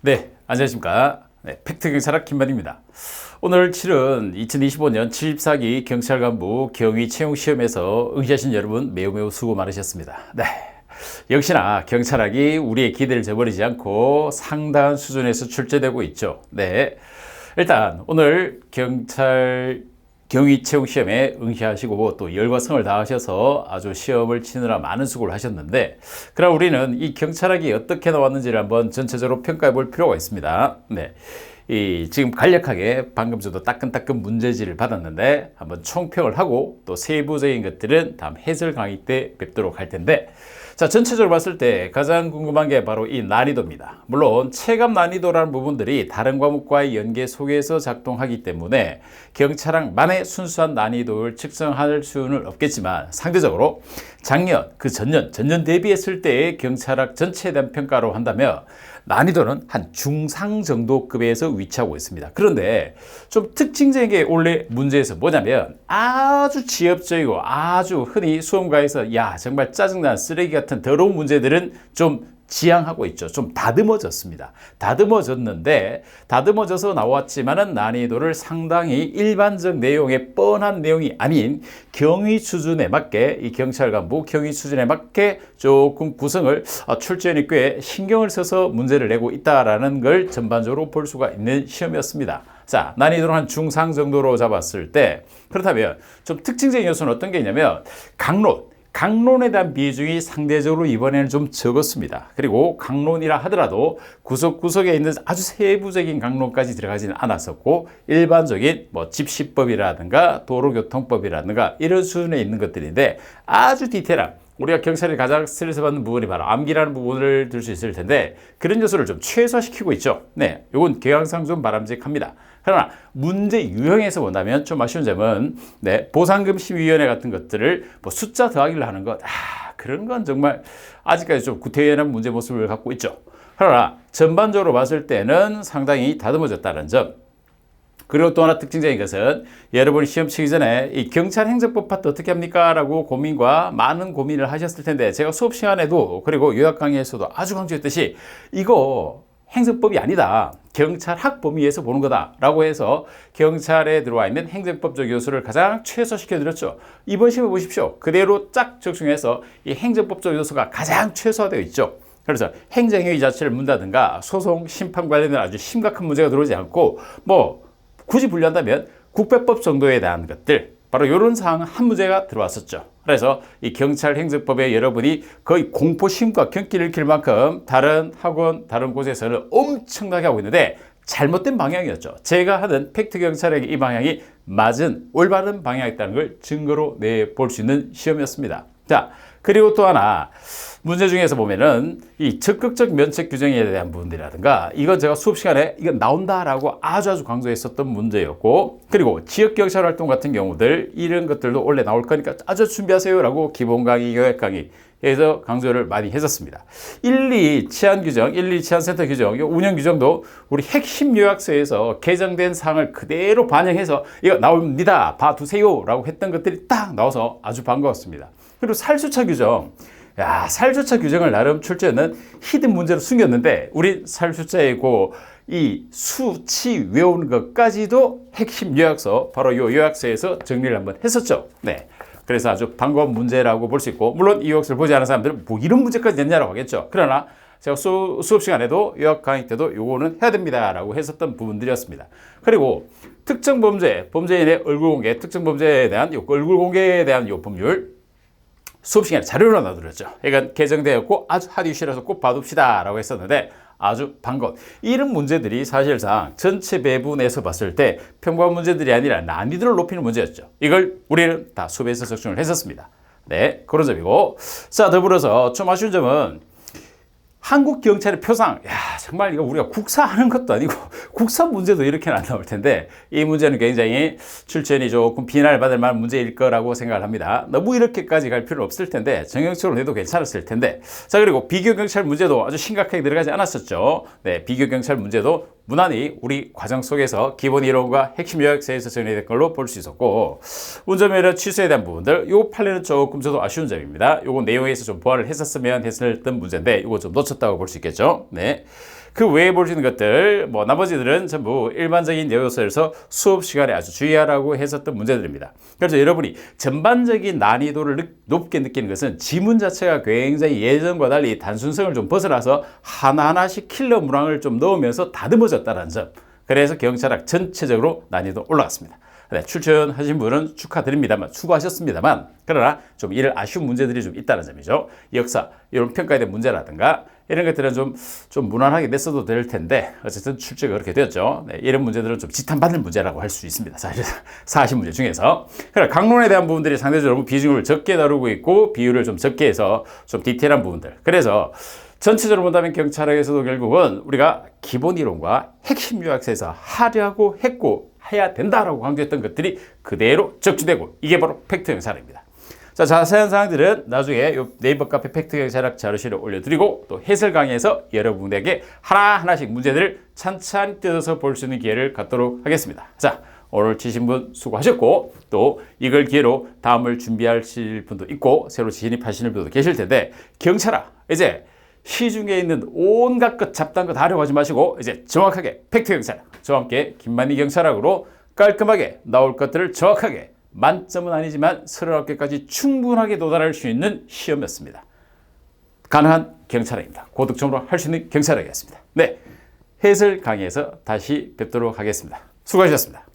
네, 안녕하십니까. 네, 팩트경찰학 김만입니다. 오늘 치른 2025년 74기 경찰 간부 경위 채용 시험에서 응시하신 여러분 매우 매우 수고 많으셨습니다. 네. 역시나 경찰학이 우리의 기대를 저버리지 않고 상당한 수준에서 출제되고 있죠. 네. 일단 오늘 경찰 경위 채용 시험에 응시하시고 또 열과 성을 다하셔서 아주 시험을 치느라 많은 수고를 하셨는데 그럼 우리는 이 경찰학이 어떻게 나왔는지를 한번 전체적으로 평가해 볼 필요가 있습니다. 네. 이 지금 간략하게 방금 저도 따끈따끈 문제지를 받았는데 한번 총평을 하고 또 세부적인 것들은 다음 해설 강의 때 뵙도록 할 텐데 자 전체적으로 봤을 때 가장 궁금한 게 바로 이 난이도입니다. 물론 체감 난이도라는 부분들이 다른 과목과의 연계 속에서 작동하기 때문에 경찰학만의 순수한 난이도를 측정할 수는 없겠지만 상대적으로 작년 그 전년 전년 대비했을 때의 경찰학 전체에 대한 평가로 한다면 난이도는 한 중상 정도급에서 위치하고 있습니다. 그런데 좀 특징적인 게 원래 문제에서 뭐냐면 아주 지엽적이고 아주 흔히 수험가에서 야 정말 짜증나는 쓰레기 같은 더러운 문제들은 좀 지향하고 있죠. 좀 다듬어졌습니다. 다듬어졌는데 다듬어져서 나왔지만은 난이도를 상당히 일반적 내용의 뻔한 내용이 아닌 경위 수준에 맞게 이 경찰 간부 경위 수준에 맞게 조금 구성을 어, 출제원이 꽤 신경을 써서 문제를 내고 있다라는 걸 전반적으로 볼 수가 있는 시험이었습니다. 자, 난이도를 한 중상 정도로 잡았을 때 그렇다면 좀 특징적인 요소는 어떤 게 있냐면 강론 강론에 대한 비중이 상대적으로 이번에는 좀 적었습니다. 그리고 강론이라 하더라도 구석구석에 있는 아주 세부적인 강론까지 들어가지는 않았었고 일반적인 뭐 집시법이라든가 도로교통법이라든가 이런 수준에 있는 것들인데 아주 디테일한 우리가 경찰이 가장 스트레스 받는 부분이 바로 암기라는 부분을 들 수 있을 텐데 그런 요소를 좀 최소화시키고 있죠. 네, 이건 경향상 좀 바람직합니다. 그러나 문제 유형에서 본다면 좀 아쉬운 점은 네, 보상금심위원회 같은 것들을 뭐 숫자 더하기를 하는 것, 아, 그런 건 정말 아직까지 좀 구태연한 문제 모습을 갖고 있죠. 그러나 전반적으로 봤을 때는 상당히 다듬어졌다는 점, 그리고 또 하나 특징적인 것은 여러분이 시험 치기 전에 이 경찰 행정법 파트 어떻게 합니까? 라고 고민과 많은 고민을 하셨을 텐데 제가 수업 시간에도 그리고 요약 강의에서도 아주 강조했듯이 이거 행정법이 아니다. 경찰학 범위에서 보는 거다라고 해서 경찰에 들어와 있는 행정법적 요소를 가장 최소시켜 드렸죠. 이번 시험에 보십시오. 그대로 쫙 적중해서 이 행정법적 요소가 가장 최소화되어 있죠. 그래서 행정행위 자체를 문다든가 소송 심판 관련된 아주 심각한 문제가 들어오지 않고 뭐 굳이 분류한다면 국배법 정도에 대한 것들 바로 이런 사항 한 문제가 들어왔었죠. 그래서 이 경찰 행정법에 여러분이 거의 공포심과 경기를 킬 만큼 다른 학원, 다른 곳에서는 엄청나게 하고 있는데 잘못된 방향이었죠. 제가 하는 팩트 경찰에게 이 방향이 맞은 올바른 방향이었다는 걸 증거로 내볼 수 있는 시험이었습니다. 자, 그리고 또 하나 문제 중에서 보면은 이 적극적 면책 규정에 대한 부분들이라든가 이건 제가 수업 시간에 이건 나온다라고 아주 아주 강조했었던 문제였고 그리고 지역 경찰 활동 같은 경우들 이런 것들도 원래 나올 거니까 아주 준비하세요라고 기본 강의, 요약 강의 에서 강조를 많이 했었습니다. 1, 2 치안 규정, 1, 2 치안 센터 규정, 운영 규정도 우리 핵심 요약서에서 개정된 사항을 그대로 반영해서 이거 나옵니다. 봐 두세요라고 했던 것들이 딱 나와서 아주 반가웠습니다. 그리고 살수차 규정. 야, 살수차 규정을 나름 출제는 히든 문제로 숨겼는데 우리 살수차이고 이 수치 외우는 것까지도 핵심 요약서 바로 요 요약서에서 정리를 한번 했었죠. 네. 그래서 아주 반가운 문제라고 볼 수 있고 물론 이 요약서를 보지 않은 사람들은 뭐 이런 문제까지 냈냐라고 하겠죠. 그러나 제가 수, 수업 시간에도 요약 강의 때도 요거는 해야 됩니다라고 했었던 부분들이었습니다. 그리고 특정 범죄, 범죄인의 얼굴 공개, 특정 범죄에 대한 요 얼굴 공개에 대한 요 법률 수업 시간에 자료로 놔두렸죠. 이건 개정되었고 아주 하기 싫어서 꼭 봐둡시다 라고 했었는데 아주 반가운 이런 문제들이 사실상 전체 배분에서 봤을 때 평범한 문제들이 아니라 난이도를 높이는 문제였죠. 이걸 우리는 다 수업에서 적중을 했었습니다. 네, 그런 점이고 자 더불어서 좀 아쉬운 점은 한국 경찰의 표상, 야 정말 이거 우리가 국사하는 것도 아니고 국사 문제도 이렇게는 안 나올 텐데 이 문제는 굉장히 출전이 조금 비난을 받을 만한 문제일 거라고 생각을 합니다. 너무 이렇게까지 갈 필요는 없을 텐데 정형적으로 내도 괜찮았을 텐데 자 그리고 비교 경찰 문제도 아주 심각하게 들어가지 않았었죠. 네, 비교 경찰 문제도 무난히 우리 과정 속에서 기본 이론과 핵심 요약서에서 정리된 걸로 볼 수 있었고 운전면허 취소에 대한 부분들 요 판례는 조금 저도 아쉬운 점입니다. 요거 내용에서 좀 보완을 했었으면 했었던 문제인데 요거 좀 놓쳤다고 볼 수 있겠죠. 네. 그 외에 볼 수 있는 것들, 뭐 나머지들은 전부 일반적인 요소에서 수업 시간에 아주 주의하라고 했었던 문제들입니다. 그래서 여러분이 전반적인 난이도를 느- 높게 느끼는 것은 지문 자체가 굉장히 예전과 달리 단순성을 좀 벗어나서 하나하나씩 킬러 문항을 좀 넣으면서 다듬어졌다는 점. 그래서 경찰학 전체적으로 난이도 올라갔습니다. 네, 출전하신 분은 축하드립니다만 수고하셨습니다만 그러나 좀 이런 아쉬운 문제들이 좀 있다는 점이죠. 역사 이런 평가에 대한 문제라든가 이런 것들은 좀, 좀 무난하게 냈어도 될 텐데 어쨌든 출제가 그렇게 되었죠. 네, 이런 문제들은 좀 지탄받는 문제라고 할 수 있습니다. 사실 사실 문제 중에서 그러나 강론에 대한 부분들이 상대적으로 비중을 적게 다루고 있고 비율을 좀 적게 해서 좀 디테일한 부분들. 그래서 전체적으로 본다면 경찰학에서도 결국은 우리가 기본 이론과 핵심 요약서에서 하려고 했고 해야 된다라고 강조했던 것들이 그대로 적중되고 이게 바로 팩트 경찰입니다. 자, 자세한 사항들은 나중에 요 네이버 카페 팩트 경찰학 자료실에 올려드리고 또 해설 강의에서 여러분에게 하나하나씩 문제들을 찬찬히 뜯어서 볼 수 있는 기회를 갖도록 하겠습니다. 자, 오늘 치신 분 수고하셨고 또 이걸 기회로 다음을 준비하실 분도 있고 새로 진입하시는 분도 계실 텐데 경찰아 이제 시중에 있는 온갖 것 잡다한 거다 하려고 하지 마시고 이제 정확하게 팩트 경찰 저와 함께 김만희 경찰학으로 깔끔하게 나올 것들을 정확하게 만점은 아니지만 39개까지 충분하게 도달할 수 있는 시험이었습니다. 가능한 경찰학입니다. 고득점으로 할 수 있는 경찰학이었습니다. 네, 해설 강의에서 다시 뵙도록 하겠습니다. 수고하셨습니다.